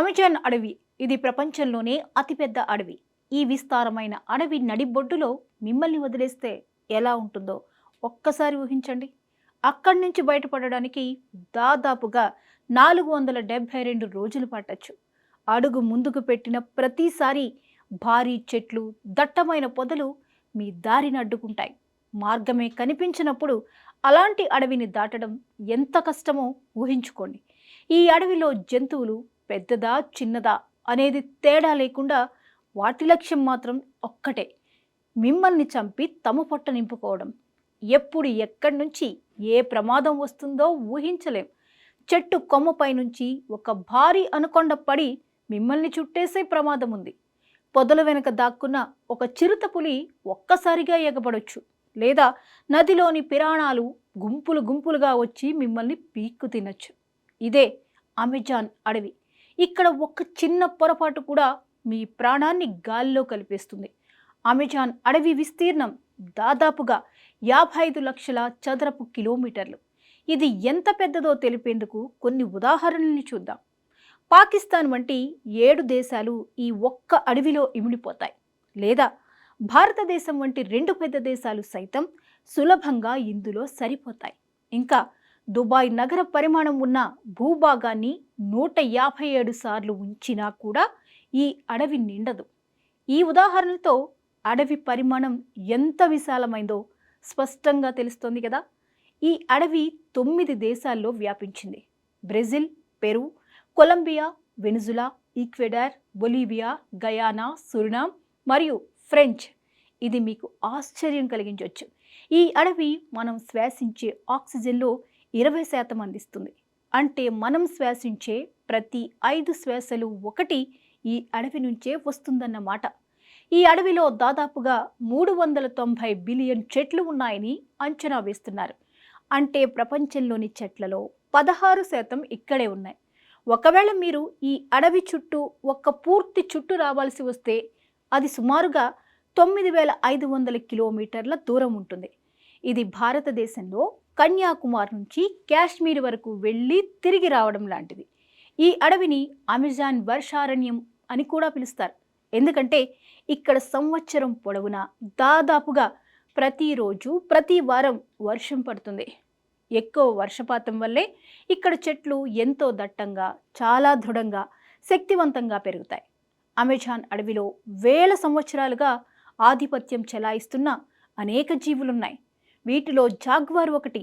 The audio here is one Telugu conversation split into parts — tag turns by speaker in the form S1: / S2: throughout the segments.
S1: అమెజాన్ అడవి. ఇది ప్రపంచంలోనే అతిపెద్ద అడవి. ఈ విస్తారమైన అడవి నడిబొడ్డులో మిమ్మల్ని వదిలేస్తే ఎలా ఉంటుందో ఒక్కసారి ఊహించండి. అక్కడి నుంచి బయటపడడానికి దాదాపుగా నాలుగు వందల డెబ్భై రెండు రోజులు పట్టచ్చు. అడుగు ముందుకు పెట్టిన ప్రతిసారి భారీ చెట్లు దట్టమైన పొదలు మీ దారిని అడ్డుకుంటాయి. మార్గమే కనిపించినప్పుడు అలాంటి అడవిని దాటడం ఎంత కష్టమో ఊహించుకోండి. ఈ అడవిలో జంతువులు పెద్దదా చిన్నదా అనేది తేడా లేకుండా వాటి లక్ష్యం మాత్రం ఒక్కటే. మిమ్మల్ని చంపి తమ పొట్ట నింపుకోవడం. ఎప్పుడు ఎక్కడి నుంచి ఏ ప్రమాదం వస్తుందో ఊహించలేం. చెట్టు కొమ్మపై నుంచి ఒక భారీ అనుకొండ పడి మిమ్మల్ని చుట్టేసే ప్రమాదం ఉంది పొదల వెనుక దాక్కున్న ఒక చిరుత పులి ఒక్కసారిగా ఎగబడొచ్చు. లేదా నదిలోని పిరాణాలు గుంపులు గుంపులుగా వచ్చి మిమ్మల్ని పీక్కు తినచ్చు. ఇదే అమెజాన్ అడవి. ఇక్కడ ఒక చిన్న పొరపాటు కూడా మీ ప్రాణాన్ని గాల్లో కలిపేస్తుంది. అమెజాన్ అడవి విస్తీర్ణం దాదాపుగా యాభై ఐదు లక్షల చదరపు కిలోమీటర్లు. ఇది ఎంత పెద్దదో తెలిపేందుకు కొన్ని ఉదాహరణల్ని చూద్దాం. పాకిస్తాన్ వంటి ఏడు దేశాలు ఈ ఒక్క అడవిలో ఇమిడిపోతాయి. లేదా భారతదేశం వంటి రెండు పెద్ద దేశాలు సైతం సులభంగా ఇందులో సరిపోతాయి. ఇంకా దుబాయ్ నగర పరిమాణం ఉన్న భూభాగాన్ని నూట యాభై ఏడు సార్లు ఉంచినా కూడా ఈ అడవి నిండదు. ఈ ఉదాహరణతో అడవి పరిమాణం ఎంత విశాలమైందో స్పష్టంగా తెలుస్తోంది కదా. ఈ అడవి తొమ్మిది దేశాల్లో వ్యాపించింది. Brazil Peru Colombia Venezuela Ecuador Bolivia Guyana Suriname మరియు ఫ్రెంచ్. ఇది మీకు ఆశ్చర్యం కలిగించవచ్చు ఈ అడవి మనం శ్వాసించే ఆక్సిజన్లో ఇరవై శాతం అందిస్తుంది. అంటే మనం శ్వాసించే ప్రతి ఐదు శ్వాసలు ఒకటి ఈ అడవి నుంచే వస్తుందన్నమాట. ఈ అడవిలో దాదాపుగా మూడు వందల తొంభై బిలియన్ చెట్లు ఉన్నాయని అంచనా వేస్తున్నారు. అంటే ప్రపంచంలోని చెట్లలో పదహారు శాతం ఇక్కడే ఉన్నాయి. ఒకవేళ మీరు ఈ అడవి చుట్టూ ఒక్క పూర్తి చుట్టూ రావాల్సి వస్తే అది సుమారుగా తొమ్మిది వేల ఐదు వందల కిలోమీటర్ల దూరం ఉంటుంది. ఇది భారతదేశంలో కన్యాకుమారి నుంచి కాశ్మీర్ వరకు వెళ్ళి తిరిగి రావడం లాంటిది. ఈ అడవిని అమెజాన్ వర్షారణ్యం అని కూడా పిలుస్తారు. ఎందుకంటే ఇక్కడ సంవత్సరం పొడవునా దాదాపుగా ప్రతిరోజు ప్రతి వారం వర్షం పడుతుంది. ఎక్కువ వర్షపాతం వల్లే ఇక్కడ చెట్లు ఎంతో దట్టంగా చాలా దృఢంగా శక్తివంతంగా పెరుగుతాయి. అమెజాన్ అడవిలో వేల సంవత్సరాలుగా ఆధిపత్యం చెలాయిస్తున్న అనేక జీవులున్నాయి. వీటిలో జాగ్వార్ ఒకటి.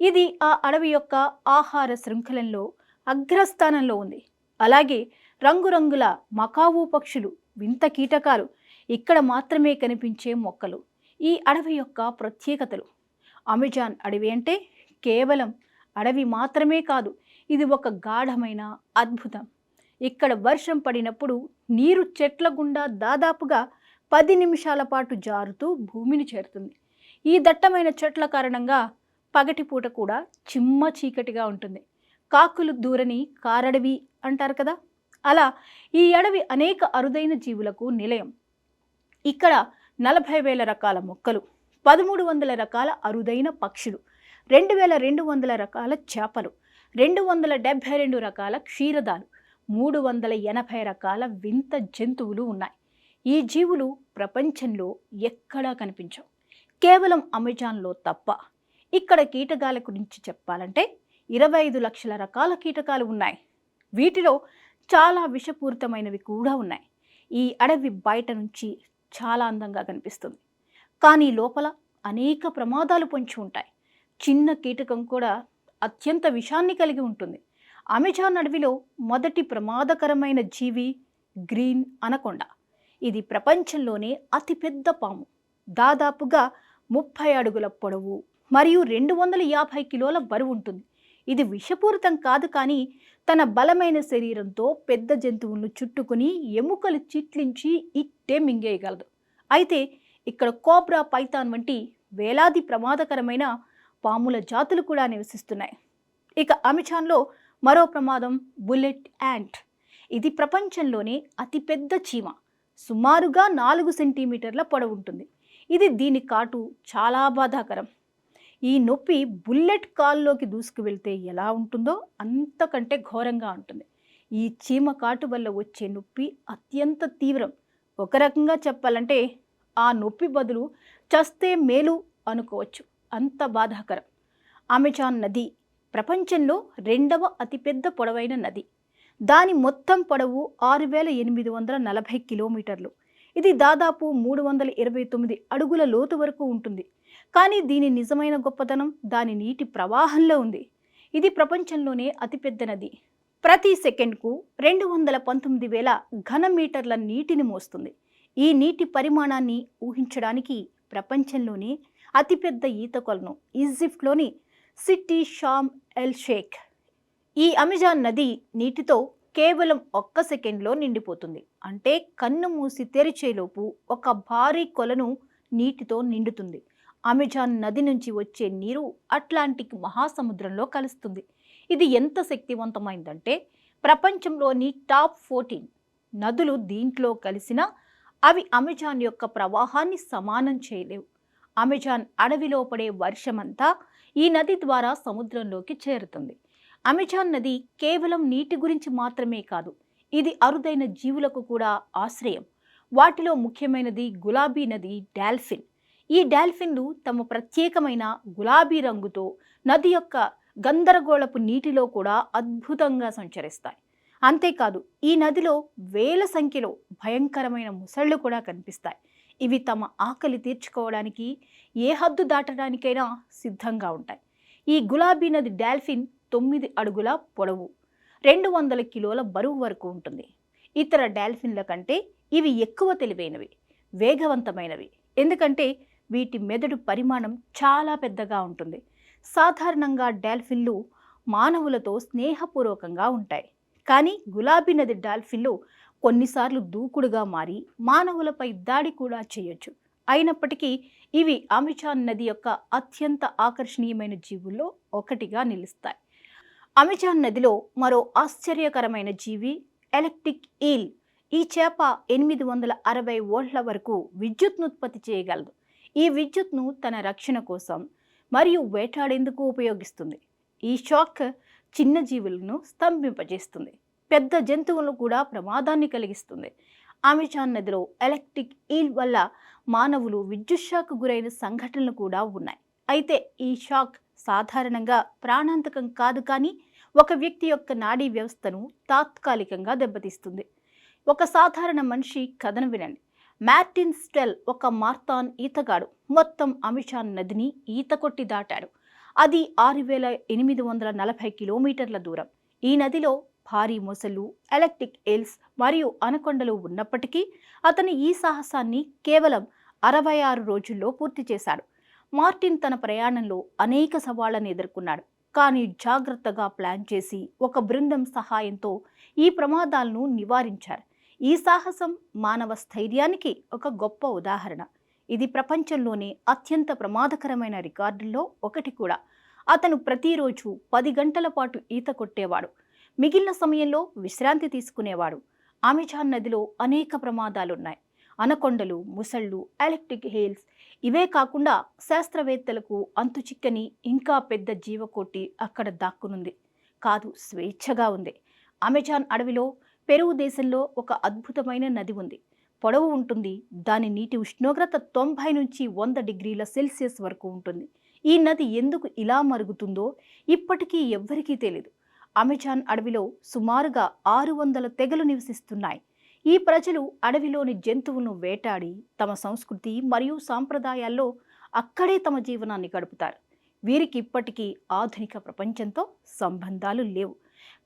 S1: ఇది ఆ అడవి యొక్క ఆహార శృంఖలంలో అగ్రస్థానంలో ఉంది. అలాగే రంగురంగుల మకావు పక్షులు వింత కీటకాలు ఇక్కడ మాత్రమే కనిపించే మొక్కలు. ఈ అడవి యొక్క ప్రత్యేకతలు. అమెజాన్ అడవి అంటే కేవలం అడవి మాత్రమే కాదు ఇది ఒక గాఢమైన అద్భుతం. ఇక్కడ వర్షం పడినప్పుడు నీరు చెట్ల గుండా దాదాపుగా పది నిమిషాల పాటు జారుతూ భూమిని చేరుతుంది. ఈ దట్టమైన చెట్ల కారణంగా పగటిపూట కూడా చిమ్మ చీకటిగా ఉంటుంది. కాకులు దూరని కారడవి అంటారు కదా? అలా ఈ అడవి అనేక అరుదైన జీవులకు నిలయం. ఇక్కడ నలభై వేల రకాల మొక్కలు పదమూడు వందల రకాల అరుదైన పక్షులు రెండు వేల రెండు వందల రకాల చేపలు రెండు వందల డెబ్భై రెండు రకాల క్షీరదాలు మూడు వందల ఎనభై రకాల వింత జంతువులు ఉన్నాయి. ఈ జీవులు ప్రపంచంలో ఎక్కడా కనిపించవు. కేవలం అమెజాన్లో తప్ప. ఇక్కడ కీటకాల గురించి చెప్పాలంటే ఇరవై ఐదు లక్షల రకాల కీటకాలు ఉన్నాయి. వీటిలో చాలా విషపూరితమైనవి కూడా ఉన్నాయి. ఈ అడవి బయట నుంచి చాలా అందంగా కనిపిస్తుంది. కానీ లోపల అనేక ప్రమాదాలు పొంచి ఉంటాయి. చిన్న కీటకం కూడా అత్యంత విషాన్ని కలిగి ఉంటుంది. అమెజాన్ అడవిలో మొదటి ప్రమాదకరమైన జీవి గ్రీన్ అనకొండ. ఇది ప్రపంచంలోనే అతిపెద్ద పాము. దాదాపుగా ముప్పై అడుగుల పొడవు మరియు రెండు వందల యాభై కిలోల బరువు ఉంటుంది. ఇది విషపూరితం కాదు కానీ తన బలమైన శరీరంతో పెద్ద జంతువులను చుట్టుకుని ఎముకలు చిట్లించి ఇట్టే మింగేయగలదు. అయితే ఇక్కడ కోబ్రా పైథాన్ వంటి వేలాది ప్రమాదకరమైన పాముల జాతులు కూడా నివసిస్తున్నాయి. ఇక అమెజాన్లో మరో ప్రమాదం బుల్లెట్ యాంట్. ఇది ప్రపంచంలోనే అతిపెద్ద చీమ. సుమారుగా నాలుగు సెంటీమీటర్ల పొడవు ఉంటుంది. ఇది దీని కాటు చాలా బాధాకరం. ఈ నొప్పి బుల్లెట్ కాల్లోకి దూసుకువెళ్తే ఎలా ఉంటుందో అంతకంటే ఘోరంగా ఉంటుంది. ఈ చీమ కాటు వల్ల వచ్చే నొప్పి అత్యంత తీవ్రం. ఒక రకంగా చెప్పాలంటే ఆ నొప్పి బదులు చస్తే మేలు అనుకోవచ్చు. అంత బాధాకరం. అమెజాన్ నది ప్రపంచంలో రెండవ అతిపెద్ద పొడవైన నది. దాని మొత్తం పొడవు ఆరు వేల ఎనిమిది వందల నలభై కిలోమీటర్లు. ఇది దాదాపు మూడు వందల ఇరవై తొమ్మిది అడుగుల లోతు వరకు ఉంటుంది. కానీ దీని నిజమైన గొప్పతనం దాని నీటి ప్రవాహంలో ఉంది. ఇది ప్రపంచంలోనే అతిపెద్ద నది. ప్రతి సెకండ్కు రెండు వందల పంతొమ్మిది వేల ఘన మీటర్ల నీటిని మోస్తుంది. ఈ నీటి పరిమాణాన్ని ఊహించడానికి ప్రపంచంలోనే అతిపెద్ద ఈత కొలను ఈజిప్ట్లోని సిటీ షామ్ ఎల్ షేక్. ఈ అమెజాన్ నది నీటితో కేవలం ఒక్క సెకండ్లో నిండిపోతుంది. అంటే కన్ను మూసి తెరిచేలోపు ఒక భారీ కొలను నీటితో నిండుతుంది. అమెజాన్ నది నుంచి వచ్చే నీరు అట్లాంటిక్ మహాసముద్రంలో కలుస్తుంది. ఇది ఎంత శక్తివంతమైందంటే ప్రపంచంలోని టాప్ ఫోర్టీన్ నదులు దీంట్లో కలిసినా అవి అమెజాన్ యొక్క ప్రవాహాన్ని సమానం చేయలేవు. అమెజాన్ అడవిలో పడే వర్షమంతా ఈ నది ద్వారా సముద్రంలోకి చేరుతుంది. అమెజాన్ నది కేవలం నీటి గురించి మాత్రమే కాదు ఇది అరుదైన జీవులకు కూడా ఆశ్రయం. వాటిలో ముఖ్యమైనది గులాబీ నది డాల్ఫిన్. ఈ డాల్ఫిన్లు తమ ప్రత్యేకమైన గులాబీ రంగుతో నది యొక్క గందరగోళపు నీటిలో కూడా అద్భుతంగా సంచరిస్తాయి. అంతేకాదు ఈ నదిలో వేల సంఖ్యలో భయంకరమైన ముసళ్ళు కూడా కనిపిస్తాయి. ఇవి తమ ఆకలి తీర్చుకోవడానికి ఏ హద్దు దాటడానికైనా సిద్ధంగా ఉంటాయి. ఈ గులాబీ నది డాల్ఫిన్ తొమ్మిది అడుగుల పొడవు. రెండు వందల కిలోల బరువు వరకు ఉంటుంది. ఇతర డాల్ఫిన్ల కంటే ఇవి ఎక్కువ తెలివైనవి వేగవంతమైనవి. ఎందుకంటే వీటి మెదడు పరిమాణం చాలా పెద్దగా ఉంటుంది. సాధారణంగా డాల్ఫిన్లు మానవులతో స్నేహపూర్వకంగా ఉంటాయి. కానీ గులాబీ నది డాల్ఫిన్లు కొన్నిసార్లు దూకుడుగా మారి మానవులపై దాడి కూడా చేయొచ్చు. అయినప్పటికీ ఇవి అమెజాన్ నది యొక్క అత్యంత ఆకర్షణీయమైన జీవుల్లో ఒకటిగా నిలుస్తాయి. అమెజాన్ నదిలో మరో ఆశ్చర్యకరమైన జీవి ఎలక్ట్రిక్ ఈల్ ఈ చేప ఎనిమిది వందల అరవై ఓట్ల వరకు విద్యుత్ను ఉత్పత్తి చేయగలదు. ఈ విద్యుత్ను తన రక్షణ కోసం మరియు వేటాడేందుకు ఉపయోగిస్తుంది. ఈ షాక్ చిన్న జీవులను స్తంభింపజేస్తుంది. పెద్ద జంతువులను కూడా ప్రమాదాన్ని కలిగిస్తుంది. అమెజాన్ నదిలో ఎలక్ట్రిక్ ఈల్ వల్ల మానవులు విద్యుత్ షాక్ గురైన సంఘటనలు కూడా ఉన్నాయి. అయితే ఈ షాక్ సాధారణంగా ప్రాణాంతకం కాదు కానీ ఒక వ్యక్తి యొక్క నాడీ వ్యవస్థను తాత్కాలికంగా దెబ్బతీస్తుంది. ఒక సాధారణ మనిషి కథను వినండి. మార్టిన్ స్టెల్ ఒక మార్తాన్ ఈతగాడు. మొత్తం అమిషాన్ నదిని ఈత కొట్టి దాటాడు. అది ఆరు వేల ఎనిమిది వందల నలభై కిలోమీటర్ల దూరం. ఈ నదిలో భారీ మొసళ్ళు ఎలక్ట్రిక్ ఎల్స్ మరియు అనకొండలు ఉన్నప్పటికీ అతని ఈ సాహసాన్ని కేవలం అరవై ఆరు రోజుల్లో పూర్తి చేశాడు. మార్టిన్ తన ప్రయాణంలో అనేక సవాళ్ళను ఎదుర్కొన్నాడు. కానీ జాగ్రత్తగా ప్లాన్ చేసి ఒక బృందం సహాయంతో ఈ ప్రమాదాలను నివారించారు. ఈ సాహసం మానవ స్థైర్యానికి ఒక గొప్ప ఉదాహరణ. ఇది ప్రపంచంలోనే అత్యంత ప్రమాదకరమైన రికార్డుల్లో ఒకటి కూడా. అతను ప్రతిరోజు పది గంటల పాటు ఈత కొట్టేవాడు. మిగిలిన సమయంలో విశ్రాంతి తీసుకునేవాడు. అమెజాన్ నదిలో అనేక ప్రమాదాలున్నాయి. అనకొండలు ముసళ్ళు ఎలక్ట్రిక్ హేల్స్ ఇవే కాకుండా శాస్త్రవేత్తలకు అంతుచిక్కని ఇంకా పెద్ద జీవకోటి అక్కడ దాక్కునుంది. కాదు స్వేచ్ఛగా ఉంది. అమెజాన్ అడవిలో పెరుగు దేశంలో ఒక అద్భుతమైన నది ఉంది. పొడవు ఉంటుంది. దాని నీటి ఉష్ణోగ్రత తొంభై నుంచి వంద డిగ్రీల సెల్సియస్ వరకు ఉంటుంది. ఈ నది ఎందుకు ఇలా మరుగుతుందో ఇప్పటికీ ఎవ్వరికీ తెలియదు అమెజాన్ అడవిలో సుమారుగా ఆరు వందల తెగలు నివసిస్తున్నాయి. ఈ ప్రజలు అడవిలోని జంతువులను వేటాడి తమ సంస్కృతి మరియు సాంప్రదాయాల్లో అక్కడే తమ జీవనాన్ని గడుపుతారు. వీరికి ఇప్పటికీ ఆధునిక ప్రపంచంతో సంబంధాలు లేవు.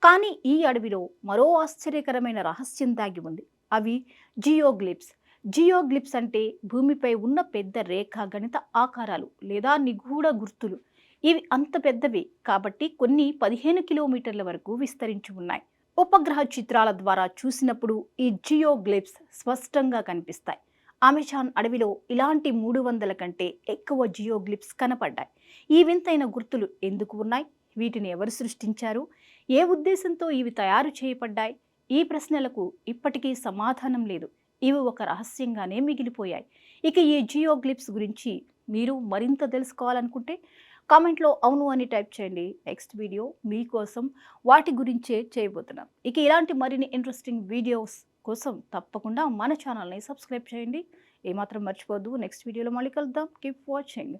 S1: కానీ ఈ అడవిలో మరో ఆశ్చర్యకరమైన రహస్యం దాగి ఉంది. అవి జియోగ్లిప్స్. జియోగ్లిప్స్ అంటే భూమిపై ఉన్న పెద్ద రేఖా గణిత ఆకారాలు లేదా నిగూఢ గుర్తులు. ఇవి అంత పెద్దవి కాబట్టి కొన్ని పదిహేను కిలోమీటర్ల వరకు విస్తరించి ఉన్నాయి. ఉపగ్రహ చిత్రాల ద్వారా చూసినప్పుడు ఈ జియోగ్లిప్స్ స్పష్టంగా కనిపిస్తాయి. అమెజాన్ అడవిలో ఇలాంటి మూడు వందల కంటే ఎక్కువ జియోగ్లిప్స్ కనపడ్డాయి. ఈ వింతైన గుర్తులు ఎందుకు ఉన్నాయి? వీటిని ఎవరు సృష్టించారు? ఏ ఉద్దేశంతో ఇవి తయారు చేయబడ్డాయి? ఈ ప్రశ్నలకు ఇప్పటికీ సమాధానం లేదు. ఇవి ఒక రహస్యంగానే మిగిలిపోయాయి. ఇక ఈ జియోగ్లిప్స్ గురించి మీరు మరింత తెలుసుకోవాలనుకుంటే కామెంట్లో అవును అని టైప్ చేయండి నెక్స్ట్ వీడియో మీకోసం వాటి గురించే చేయబోతున్నాం. ఇక ఇలాంటి మరిన్ని ఇంట్రెస్టింగ్ వీడియోస్ కోసం తప్పకుండా మన ఛానల్ని సబ్స్క్రైబ్ చేయండి. ఏమాత్రం మర్చిపోద్దు నెక్స్ట్ వీడియోలో మళ్ళీ కలుద్దాం. Keep watching